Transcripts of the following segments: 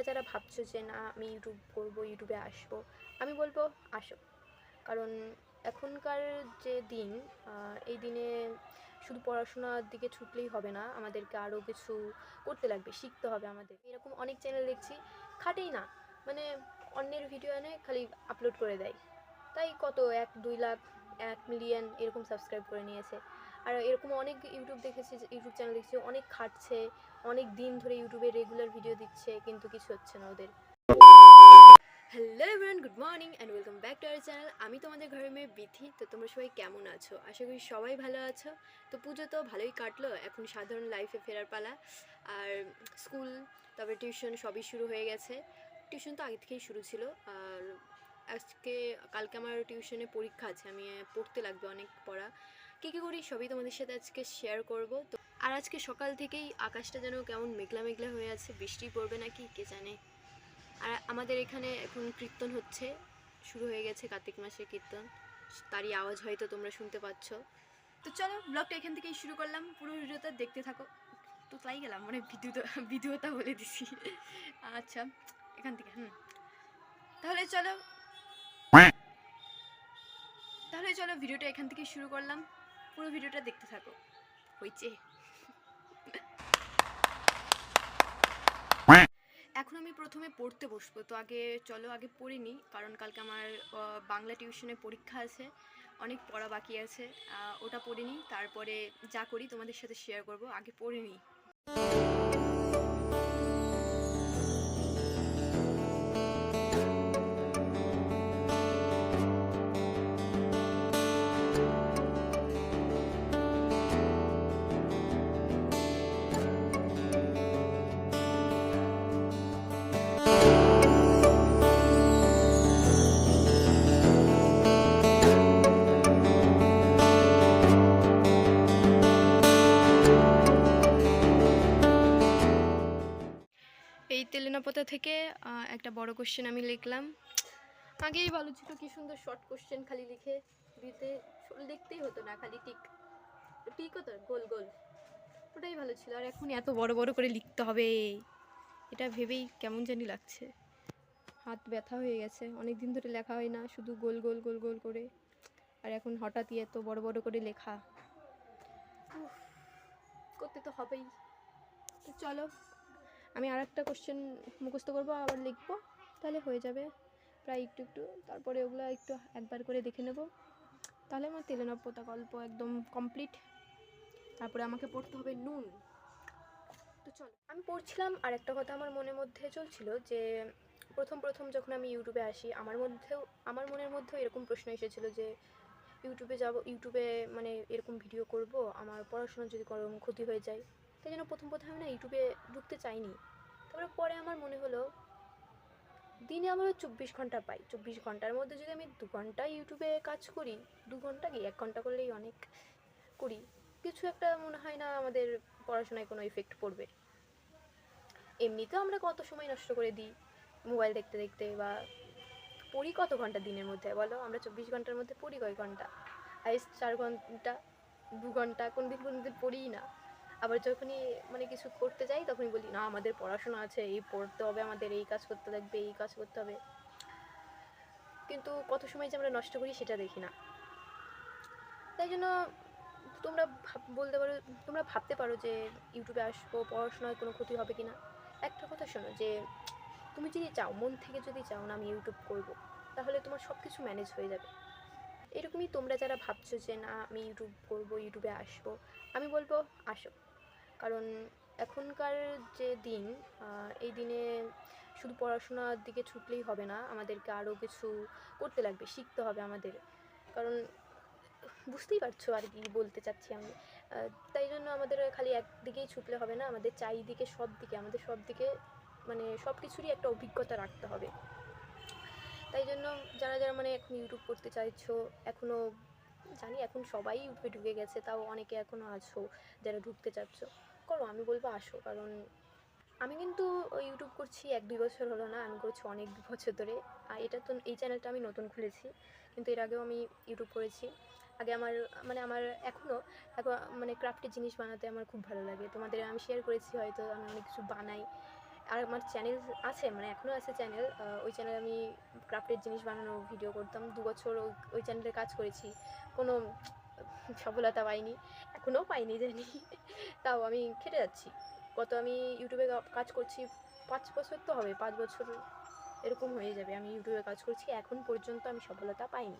তোমরা যারা ভাবছ যে, না, আমি ইউটিউব করব, ইউটিউবে আসব। আমি বলব, আসো। কারণ এখনকার যে দিন এই দিনে শুধু পড়াশোনার দিকে ছুটলেই হবে না, আমাদেরকে আরও কিছু করতে লাগবে, শিখতে হবে আমাদের। এরকম অনেক চ্যানেল দেখছি, খাটেই না। মানে অন্যের ভিডিও এনে খালি আপলোড করে দেয়। তাই কত, এক দুই লাখ, এক মিলিয়ন এরকম সাবস্ক্রাইব করে নিয়েছে। আর এরকম অনেক ইউটিউব দেখেছি ইউটিউব চ্যানেল দেখছি, অনেক খাটছে, অনেক দিন ধরে ইউটিউবে রেগুলার ভিডিও দিচ্ছে, কিন্তু কিছু হচ্ছে না ওদের। Hello everyone good morning and welcome back to our channel আমি তোমাদের ঘরের মেয়ে বিথি, তো তোমরা সবাই কেমন আছো? আশা করি সবাই ভালো আছো। তো পুজো তো ভালোই কাটলো, এখন সাধারণ লাইফে ফেরার পালা। আর স্কুল তারপরে টিউশন সবই শুরু হয়ে গেছে। টিউশন তো আগে থেকেই শুরু ছিল, আর আজকে, কালকে আমার টিউশনে পরীক্ষা আছে, আমি পড়তে লাগবে অনেক পড়া। কী কী করি সবই তোমাদের সাথে আজকে শেয়ার করব। তো, আর আজকে সকাল থেকেই আকাশটা যেন কেমন মেঘলা মেঘলা হয়ে আছে, বৃষ্টি পড়বে নাকি কে জানে? আর আমাদের এখানে এখন কীর্তন হচ্ছে, শুরু হয়ে গেছে কার্তিক মাসের কীর্তন। তারই আওয়াজ হয়তো তোমরা শুনতে পাচ্ছ। তো চলো ব্লগটা এখান থেকেই শুরু করলাম। পুরো ভিডিওটা দেখতে থাকো। তো তাই গেলাম মানে ভিডিও ভিডিওটা বলে দিছি। আচ্ছা এখান থেকে, হুম। তাহলে চলো তাহলে চলো ভিডিওটা এখান থেকে শুরু করলাম। পুরো ভিডিওটা দেখতে থাকো। হয়েছে এখন আমি প্রথমে পড়তে বসবো, তো আগে চলো আগে পড়ে নিই, কারণ কালকে আমার বাংলা টিউশনে পরীক্ষা আছে, অনেক পড়া বাকি আছে ওটা পড়ে নিই, তারপরে যা করি তোমাদের সাথে শেয়ার করব, আগে পড়ে নিই। তেলেনাপতা থেকে একটা বড় কোশ্চেন আমি লিখলাম। আগেই ভালো ছিল, কি সুন্দর শর্ট কোশ্চেন খালি লিখে দিতে লিখতেই হতো না, খালি টিক। টিক হতো গোল গোল। ওটাই ভালো ছিল, আর এখন এত বড় বড় করে লিখতে হবে। এটা ভেবেই কেমন জানি লাগছে। হাত ব্যথা হয়ে গেছে অনেক দিন ধরে লেখা হয় না, শুধু গোল গোল গোল গোল করে। আর এখন হঠাৎই এত বড় বড় করে লেখা। করতে তো হবেই। তো চলো আমি আর একটা কোশ্চেন মুখস্থ করব, আবার লিখব, তাহলে হয়ে যাবে। প্রায় একটু একটু। তারপরে ওগুলো একটু একবার করে দেখে নেব। তাহলে আমার তেলেনব্বতা গল্প একদম কমপ্লিট তারপরে আমাকে পড়তে হবে নুন। তো চলো, আমি পড়ছিলাম আর একটা কথা আমার মনের মধ্যে চলছিল যে, প্রথম প্রথম যখন আমি ইউটিউবে আসি, আমার মধ্যেও, আমার মনের মধ্যেও এরকম প্রশ্ন এসেছিল যে, ইউটিউবে যাব, ইউটিউবে মানে এরকম ভিডিও করব, আমার পড়াশোনা যদি কোনো ক্ষতি হয়ে যায়। তাই জন্য প্রথম প্রথমে আমি না ইউটিউবে ঢুকতে চাইনি। তারপরে পরে আমার মনে হলো, দিনে আমরা চব্বিশ ঘণ্টা পাই। চব্বিশ ঘণ্টার মধ্যে যদি আমি দু ঘণ্টা ইউটিউবে কাজ করি, দু ঘণ্টা কি, এক ঘণ্টা করলেই অনেক করি। কিছু একটা মনে হয় না আমাদের পড়াশোনায় কোনো ইফেক্ট পড়বে। এমনিতেও আমরা কত সময় নষ্ট করে দিই মোবাইল দেখতে দেখতে বা পড়ি কত ঘণ্টা দিনের মধ্যে বলো? আমরা চব্বিশ ঘণ্টার মধ্যে পড়ি কয় ঘণ্টা? হাইস্ট চার ঘণ্টা, দু ঘণ্টা কোন দিন কোন দিন পড়িই না। আবার যখনই মানে কিছু করতে যাই, তখনই বলি, না, আমাদের পড়াশোনা আছে, এই পড়তে হবে আমাদের, এই কাজ করতে লাগবে, এই কাজ করতে হবে। কিন্তু কত সময় যে আমরা নষ্ট করি সেটা দেখি না। তাই জন্য তোমরা ভাব- বলতে পারো, তোমরা ভাবতে পারো যে ইউটিউবে আসব, পড়াশোনায় কোনো ক্ষতি হবে কি না একটা কথা শোনো যে, তুমি যদি চাও, মন থেকে যদি চাও না আমি ইউটিউব করব, তাহলে তোমার সব কিছু ম্যানেজ হয়ে যাবে। এরকমই তোমরা যারা ভাবছ যে, না, আমি ইউটিউব করব, ইউটিউবে আসব, আমি বলব, আসো। কারণ এখনকার যে দিন এই দিনে শুধু পড়াশোনার দিকে ছুটলেই হবে না, আমাদেরকে আরও কিছু করতে লাগবে, শিখতে হবে আমাদের। কারণ বুঝতেই পারছ আর কি বলতে চাচ্ছি আমি। তাই জন্য আমাদের খালি একদিকেই ছুটলে হবে না, আমাদের চারিদিকে সব দিকে, আমাদের সব দিকে মানে সব কিছুরই একটা অভিজ্ঞতা রাখতে হবে। তাই জন্য যারা যারা মানে এখন ইউটিউব করতে চাইছো এখনও জানি এখন সবাই ইউটিউবে ঢুকে গেছে, তাও অনেকে এখনও আছো যারা ঢুকতে চাচ্ছ। করো, আমি বলব আসো। কারণ আমি কিন্তু ইউটিউব করছি, এক দুই বছর হলো না, আমি করছি অনেক বছর ধরে। আর এটা তো, এই চ্যানেলটা আমি নতুন খুলেছি, কিন্তু এর আগেও আমি ইউটিউব করেছি। আগে আমার মানে আমার এখনও এখন মানে ক্রাফটের জিনিস বানাতে আমার খুব ভালো লাগে। তোমাদের আমি শেয়ার করেছি, হয়তো আমি অনেক কিছু বানাই। আর আমার চ্যানেল আছে মানে এখনও আছে চ্যানেল ওই চ্যানেলে আমি ক্রাফটের জিনিস বানানো ভিডিও করতাম। দু বছর ওই চ্যানেলে কাজ করেছি। কোনো সফলতা পাইনি, এখনও পাইনি জানি। তাও আমি খেটে যাচ্ছি। কত আমি ইউটিউবে কাজ করছি, পাঁচ বছর তো হবে, পাঁচ বছর এরকম হয়ে যাবে। আমি ইউটিউবে কাজ করছি, এখন পর্যন্ত আমি সফলতা পাইনি।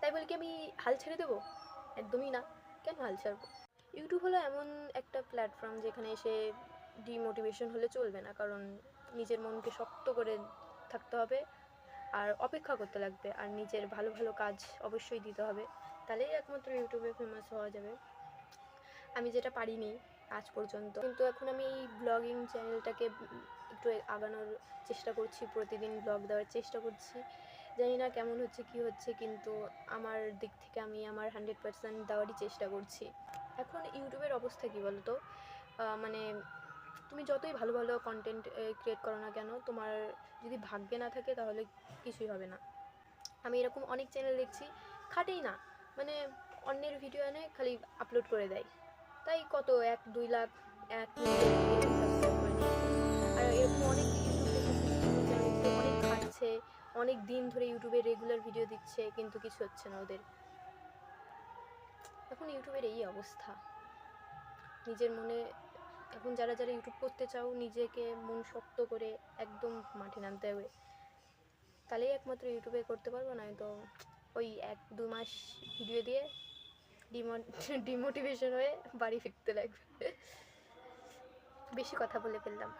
তাই বলে কি আমি হাল ছেড়ে দেবো? একদমই না। কেন হাল ছাড়বো? ইউটিউব হলো এমন একটা প্ল্যাটফর্ম যেখানে এসে ডিমোটিভেশন হলে চলবে না, কারণ নিজের মনকে শক্ত করে থাকতে হবে, আর অপেক্ষা করতে লাগবে, আর নিজের ভালো ভালো কাজ অবশ্যই দিতে হবে। তাহলেই একমাত্র ইউটিউবে ফেমাস হওয়া যাবে। আমি যেটা পারিনি আজ পর্যন্ত। কিন্তু এখন আমি এই ব্লগিং চ্যানেলটাকে একটু আগানোর চেষ্টা করছি প্রতিদিন ব্লগ দেওয়ার চেষ্টা করছি। জানি না কেমন হচ্ছে কি হচ্ছে কিন্তু আমার দিক থেকে আমি আমার হান্ড্রেড পার্সেন্ট দেওয়ারই চেষ্টা করছি। এখন ইউটিউবের অবস্থা কী বলো তো আহ, মানে তুমি যতই ভালো ভালো কন্টেন্ট ক্রিয়েট করো না কেন তোমার যদি ভাগ্যে না থাকে তাহলে কিছুই হবে না। আমি এরকম অনেক চ্যানেল দেখছি খাটেই না। মানে অন্যের ভিডিও এনে খালি আপলোড করে দেয়। তাই কত? এক, দুই লাখ, এক। আর এরকম অনেক অনেক খাটছে অনেক দিন ধরে ইউটিউবে রেগুলার ভিডিও দিচ্ছে, কিন্তু কিছু হচ্ছে না ওদের। এখন ইউটিউবের এই অবস্থা। নিজের মনে, এখন যারা যারা ইউটিউব করতে চাও, নিজেকে মন শক্ত করে একদম মাঠে নামতে হবে। তাহলেই একমাত্র ইউটিউবে করতে পারব না তো ওই এক দু মাস ভিডিও দিয়ে ডিমোটিভেশন হয়ে বাড়ি ফিরতে লাগবে। বেশি কথা বলে ফেললাম।